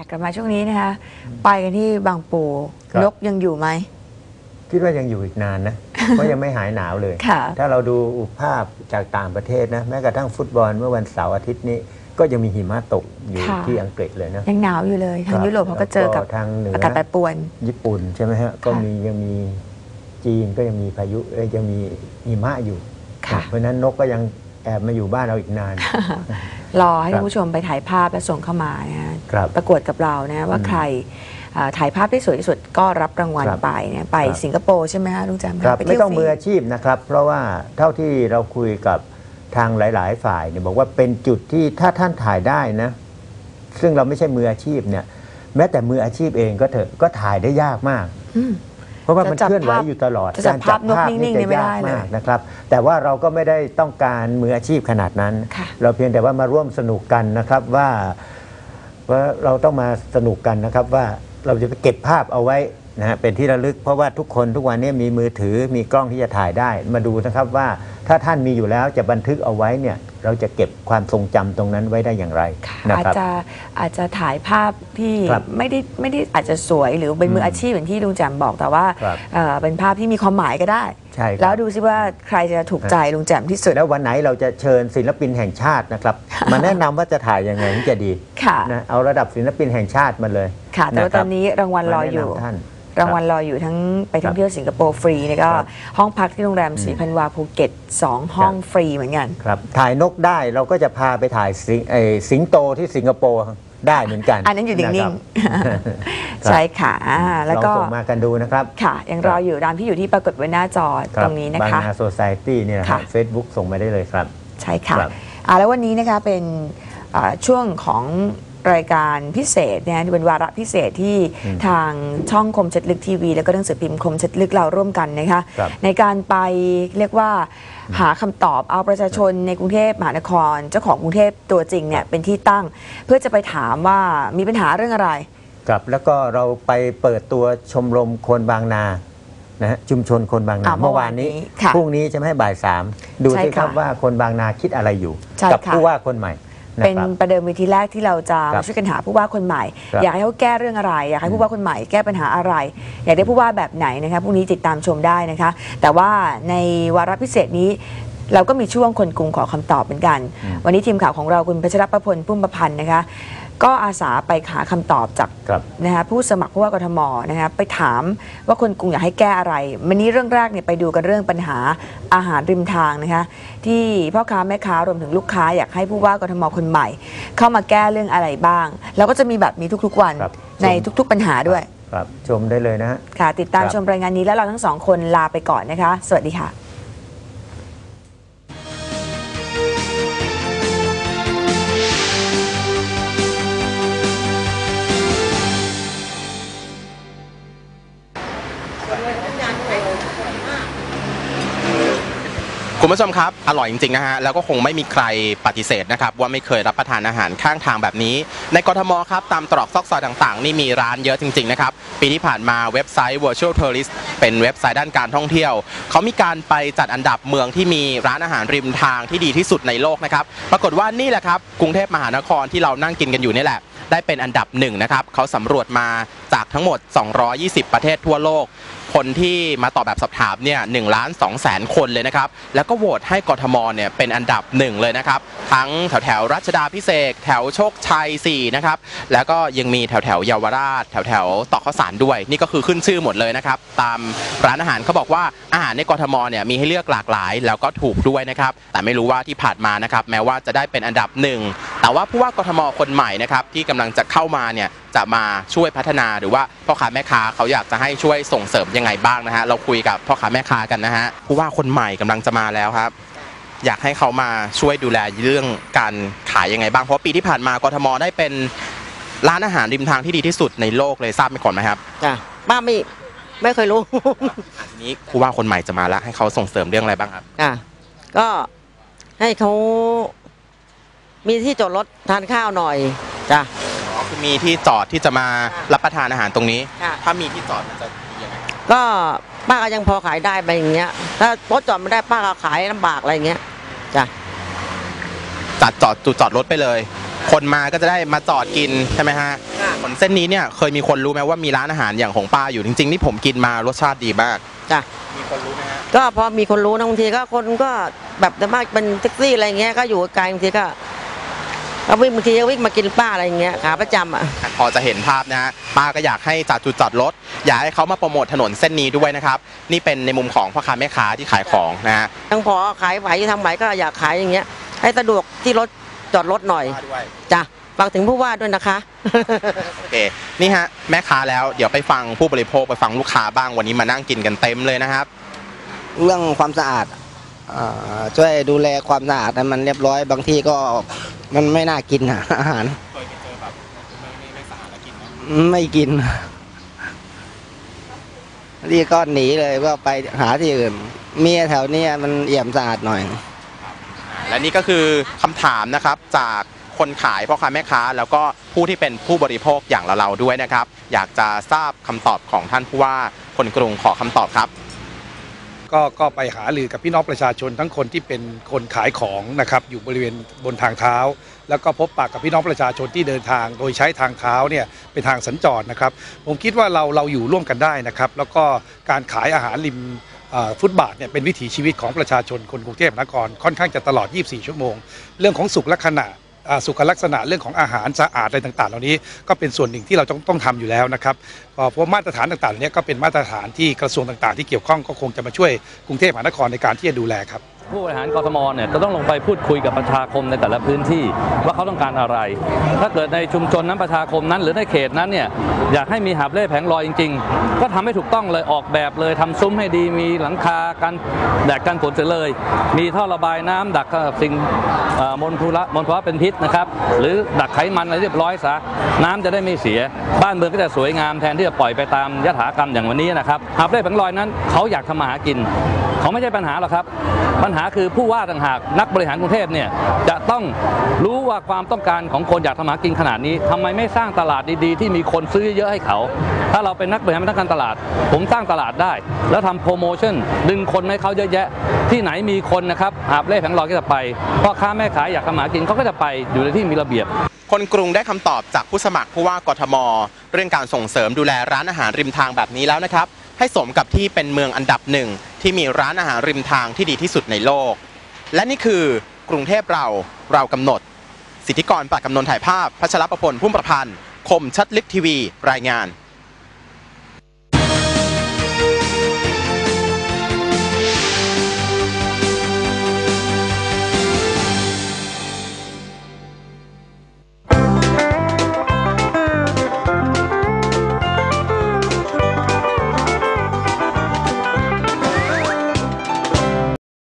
ค่ะกลับมาช่วงนี้นะคะ ไปกันที่บางปูครับ นกยังอยู่ไหม คิดว่ายังอยู่อีกนานนะ เพราะยังไม่หายหนาวเลย ค่ะ ถ้าเราดูภาพจากต่างประเทศนะ แม้กระทั่งฟุตบอลเมื่อวันเสาร์อาทิตย์นี้ ก็ยังมีหิมะตกอยู่ค่ะ ที่อังกฤษเลยนะ ยังหนาวอยู่เลย ทางครับยุโรปเขาก็เจอกับแล้วก็ทางเหนืออ อากาศแปรปรวน ญี่ปุ่นใช่ไหมฮะ ก็มียังมีจีนก็ยังมีพายุเอ้ยยังมีหิมะอยู่ ค่ะ เพราะฉะนั้นนกก็ยังแอบมาอยู่บ้านเราอีกนาน รอให้ครับคุณผู้ชมไปถ่ายภาพและส่งเข้ามานะฮะครับ ประกวดกับเรานะว่าอืมใครอ่าถ่ายภาพได้สวยที่สุดก็รับรางวัลครับไปนะไปครับ สิงคโปร์ใช่ไหมคะลุงแจมครับปไม่เที่ยวต้องมือฟรีอาชีพนะครับ เพราะว่าเท่าที่เราคุยกับทางหลาย ๆ ฝ่ายเนี่ยบอกว่าเป็นจุดที่ถ้าท่านถ่ายได้นะ ซึ่งเราไม่ใช่มืออาชีพเนี่ย แม้แต่มืออาชีพเองก็เถอะก็ถ่ายได้ยากมาก อืม เพราะว่ามันจะจับเคลื่อนไหวภาพอยู่ตลอด จะจับภาพนกนิ่งๆเนี่ยไม่ได้เลยมากนะครับ แต่ว่าเราก็ไม่ได้ต้องการมืออาชีพขนาดนั้น ค่ะ เราเพียงแต่ว่ามาร่วมสนุกกันนะครับว่าว่าเราต้องมาสนุกกันนะครับว่าเราจะเก็บภาพเอาไว้ นะฮะเป็นที่ระลึกเพราะว่าทุกคนทุกวันนี้มีมือถือมีกล้องที่จะถ่ายได้ มาดูนะครับว่าถ้าท่านมีอยู่แล้วจะบันทึกเอาไว้เนี่ยเราจะเก็บความทรงจำตรงนั้นไว้ได้อย่างไรค่ะนะอาจครับ จะอาจจะถ่ายภาพที่ครับไม่ได้ไม่ได้อาจจะสวยหรือเป็นมือมอาชีพอย่างที่ลุงแจมบอกแต่ว่าครับเอ่อเป็นภาพที่มีความหมายก็ได้ ใช่ครับ แล้วดูซิว่าใครจะถูกใจลุงแจมที่สุด แล้ววันไหนเราจะเชิญศิลปินแห่งชาตินะครับ มาแนะนำว่าจะถ่ายยังไงถึงจะดีค่ะ นะเอาระดับศิลปินแห่งชาติมาเลยค่ะแต่ว่าะคตรัอบนนี้รางวัลรออยู่ มาแนะนำท่าน รางวัลรออยู่ทั้งไปท่องเที่ยวสิงคโปร์ฟรีแล้วก็ครับห้องพักที่โรงแรมสีพันวาภูเก็ตสองห้องฟรีเหมือนกัน ครับถ่ายนกได้เราก็จะพาไปถ่ายสิงเอ่อสิงโตที่สิงคโปร์ได้เหมือนกัน อันนั้นอยู่นิ่งครับๆใช่ค่ะอ่าแล้วก็ลองส่งมากันดูนะครับ ค่ะ ยังรออยู่ตามที่อยู่ที่ปรากฏไว้หน้าจอตรงนี้นะบางคะนาโซซายตี้เนี่ยนะค่ะเฟซบุ๊กส่งมาได้เลยครับ ใช่ค่ะครับอ่าแล้ววันนี้นะคะเป็นอ่าช่วงของ รายการพิเศษนะเป็นวาระพิเศษที่อืมทางช่องคมชัดลึกทีวี แล้วก็หนังสือพิมพ์คมชัดลึกเราร่วมกันนะคะครับในการไปเรียกว่าหาคำตอบเอาประชาชนในกรุงเทพมหานคร เจ้าของกรุงเทพตัวจริงเนี่ยเป็นที่ตั้ง เพื่อจะไปถามว่ามีปัญหาเรื่องอะไรครับแล้วก็เราไปเปิดตัวชมรมคนบางนานะฮะชุมชนคนบางนาอ่าเมื่เมื่อวาวอานนนี้นี้ค่ะพรุ่งนี้จะไม่ให้บ่ายสามดูใช่สิครับค่ะว่าคนบางนาคิดอะไรอยู่ใช่กัค่ะผู้ว่าคนใหม่นะ เป็นครับประเดิมเวทีแรกที่เราจะครัมาบช่วยกันหาผู้ว่าคนใหม่ครับอยากให้เขาแก้เรื่องอะไร อยากให้ผู้ว่าคนใหม่แก้ปัญหาอะไร อยากได้ผู้ว่าแบบไหนนะคะพรุ่งนี้ติดตามชมได้นะคะ แต่ว่าในวาระพิเศษนี้เราก็มีช่วงคนกรุงขอคำตอบเหมือนกันอืมวันนี้ทีมข่าวของเราคุณพัชรประพลพุ่มประพันธ์นะคะ ก็อาสาไปหาคำตอบจากครับนะคะผู้สมัครผู้ว่ากทมนะคะไปถามว่าคนกรุงอยากให้แก้อะไรวันนี้เรื่องแรกเนี่ยไปดูกันเรื่องปัญหาอาหารริมทางนะคะที่พ่อค้าแม่ค้ารวมถึงลูกค้าอยากให้ผู้ว่ากทมคนใหม่ เข้ามาแก้เรื่องอะไรบ้าง แล้วก็จะมีแบบนี้ทุกๆวันครับ ในทุกๆปัญหาด้วยครับ ชมได้เลยนะฮะ ค่ะ ติดตามครับ ชมรายงานนี้แล้วเราทั้งสองคนลาไปก่อนนะคะ สวัสดีค่ะ Thank you. คุณผู้ชมครับ อร่อยจริงๆนะฮะ แล้วก็คงไม่มีใครปฏิเสธนะครับ ว่าไม่เคยรับประทานอาหารข้างทางแบบนี้ ในกรทมครับ ตามตรอกซอกซอยต่างๆ นี่มีร้านเยอะจริง ๆ นะครับ ปีที่ผ่านมาเว็บไซต์ Virtual Tourist เป็นเว็บไซต์ด้านการท่องเที่ยว เขามีการไปจัดอันดับเมืองที่มีร้านอาหารริมทางที่ดีที่สุดในโลกนะครับ ปรากฏว่านี่แหละครับกรุงเทพมหานครที่เรานั่งกินกันอยู่นี่แหละได้เป็นอันดับหนึ่งนะครับเขาสำรวจมาจากทั้งหมด 220 ประเทศทั่วโลกคนที่มาตอบแบบสอบถามเนี่ยหนึ่งล้านสองแสนคนเลยนะครับ แล้วก็โหวตให้กทมเนี่ยเป็นอันดับหนึ่งเลยนะครับ ทั้งแถวแถวรัชดาพิเศษแถวโชคชัย4นะครับ แล้วก็ยังมีแถวแถวเยาวราช แถวแถวตอกข้าวสารด้วย นี่ก็คือขึ้นชื่อหมดเลยนะครับ ตามร้านอาหารเขาบอกว่าอาหารในกทมเนี่ยมีให้เลือกหลากหลาย แล้วก็ถูกด้วยนะครับ แต่ไม่รู้ว่าที่ผ่านมานะครับแม้ว่าจะได้เป็นอันดับหนึ่งแต่ว่าผู้ว่ากทมคนใหม่นะครับที่กำลังจะเข้ามาเนี่ย จะมาช่วยพัฒนาหรือว่าพ่อค้าแม่ค้าเขาอยากจะให้ช่วยส่งเสริมยังไงบ้างนะฮะเราคุยกับพ่อค้าแม่ค้ากันนะฮะผู้ว่าคนใหม่กำลังจะมาแล้วครับ อยากให้เขามาช่วยดูแลเรื่องการขายยังไงบ้างเพราะปีที่ผ่านมากทมได้เป็นร้านอาหารริมทางที่ดีที่สุดในโลกเลยทราบไหมก่อนไหมครับจ้ะป้าไม่ไม่เคยรู้อันนี้ผู้ว่าคนใหม่จะมาแล้วให้เขาส่งเสริมเรื่องอะไรบ้างครับอะก็ให้เขามีที่จอดรถทานข้าวหน่อยจ้ะอ๋อ คือมีที่จอดที่จะมารับประทานอาหารตรงนี้ ค่ะ ถ้ามีที่จอดมันจะดียังไงครับก็ป้าก็ยังพอขายได้ไปอย่างเงี้ย ถ้ารถจอดไม่ได้ป้าก็ขายลำบากอะไรอย่างเงี้ยจ้ะจัดจอดจุดจอดรถไปเลย คนมาก็จะได้มาจอดกินใช่ไหมฮะถนนเส้นนี้เนี่ยเคยมีคนรู้ไหมว่ามีร้านอาหารอย่างของป้าอยู่จริงๆนี่ผมกินมารสชาติดีมาก จ้ะมีคนรู้ไหมฮะก็พอมีคนรู้นะบางทีก็คนก็แบบแต่มากเป็นแท็กซี่อะไรเงี้ยก็อยู่ไกลบางทีก็ ก็วิ่งบางทีก็วิ่งมากินป้าอะไรอย่างเงี้ยขาประจำอะ พอจะเห็นภาพนะฮะป้าก็อยากให้จัดจุดจอดรถอยากให้เขามาโปรโมทถนนเส้นนี้ด้วยนะครับนี่เป็นในมุมของพ่อค้าแม่ค้าที่ขายของนะฮะทั้งพอขายไหวทำไหวก็อยากขายอย่างเงี้ย ให้สะดวกที่รถจอดรถหน่อยด้วย จ้ะฝากถึงผู้ว่าด้วยนะคะ โอเคนี่ฮะแม่ค้าแล้วเดี๋ยวไปฟังผู้บริโภคไปฟังลูกค้าบ้างวันนี้มานั่งกินกันเต็มเลยนะครับ เรื่องความสะอาดอ่าช่วยดูแลความสะอาดให้มันเรียบร้อย บางที่ก็ มันไม่น่ากินอะ อาหารเคยไปเจอแบบไม่ไม่ไม่สะอาดแล้วกินไหมไม่กินรีก็หนีเลยก็ไปหาที่อื่น เมียแถวเนี้ยมันเอี่ยมสะอาดหน่อย และนี่ก็คือคำถามนะครับจากคนขายพ่อค้าแม่ค้า แล้วก็ผู้ที่เป็นผู้บริโภคอย่างเราๆด้วยนะครับ อยากจะทราบคำตอบของท่านผู้ว่าคนกรุงขอคำตอบครับ ก็ก็ไปหารือกับพี่น้องประชาชนทั้งคนที่เป็นคนขายของนะครับอยู่บริเวณบนทางเท้า แล้วก็พบปะกับพี่น้องประชาชนที่เดินทาง โดยใช้ทางเท้าเนี่ยเป็นทางสัญจรนะครับ ผมคิดว่าเราเราอยู่ร่วมกันได้นะครับ แล้วก็การขายอาหารริมฟุตบาทเนี่ยเป็นวิถีชีวิตของประชาชนคนกรุงเทพมหานครค่อนข้างจะตลอด 24 ชั่วโมง เรื่องของสุขลักษณะอ่า สุขลักษณะเรื่องของอาหารสะอาดอะไรต่าง ๆ เหล่านี้ก็เป็นส่วนหนึ่งที่เราต้องต้องทำอยู่แล้วนะครับเพราะมาตรฐานต่างๆเหล่านี้ก็เป็นมาตรฐานที่กระทรวงต่าง ๆ ที่เกี่ยวข้องก็คงจะมาช่วยกรุงเทพมหานครในการที่จะดูแลครับ ผู้บริหารกทมเนี่ยจะต้องลงไปพูดคุยกับประชาคมในแต่ละพื้นที่ว่าเขาต้องการอะไร ถ้าเกิดในชุมชนนั้นประชาคมนั้น หรือในเขตนั้นเนี่ยอยากให้มีหาบเล่แผงลอยจริง ๆ ก็ทำให้ถูกต้องเลยออกแบบเลยทำซุ้มให้ดีมีหลังคากันแดดกันฝนเสียเลย มีท่อระบายน้ำดักสิ่งมลพิษมลภาวะเป็นพิษนะครับหรือดักไขมันอะไรเรียบร้อยซะน้ำจะได้ไม่เสีย บ้านเมืองก็จะสวยงามแทนที่จะปล่อยไปตามยถากรรมอย่างวันนี้นะครับหาบเล่แผงลอยนั้นเขาอยากทำมาหากินเขาไม่ใช่ปัญหาหรอกครับปัญหาคือผู้ว่าต่างหากนักบริหารกรุงเทพเนี่ยจะต้องรู้ว่าความต้องการของคนอยากทำมาหากินขนาดนี้ทำไมไม่สร้างตลาดดีๆ ที่มีคนซื้อเยอะให้เขา ถ้าเราเป็นนักบริหารนักการตลาด ผมสร้างตลาดได้ แล้วทำโปรโมชั่นดึงคนให้เขาเยอะแยะ ที่ไหนมีคนนะครับหาบเล่แผงลอยก็จะไปพ่อค้าแม่ขายอยากทำมาหากินเขาก็จะไปอยู่ในที่มีระเบียบคนกรุงได้คำตอบจากผู้สมัครผู้ว่ากทม เรื่องการส่งเสริมดูแลร้านอาหารริมทางแบบนี้แล้วนะครับ ให้สมกับที่เป็นเมืองอันดับหนึ่ง ที่มีร้านอาหารริมทางที่ดีที่สุดในโลก และนี่คือกรุงเทพเราเรากำหนด สิทธิกรปากกำนนถ่ายภาพ พัชรประพลพุ่มประพันธ์ คมชัดลิกทีวี รายงาน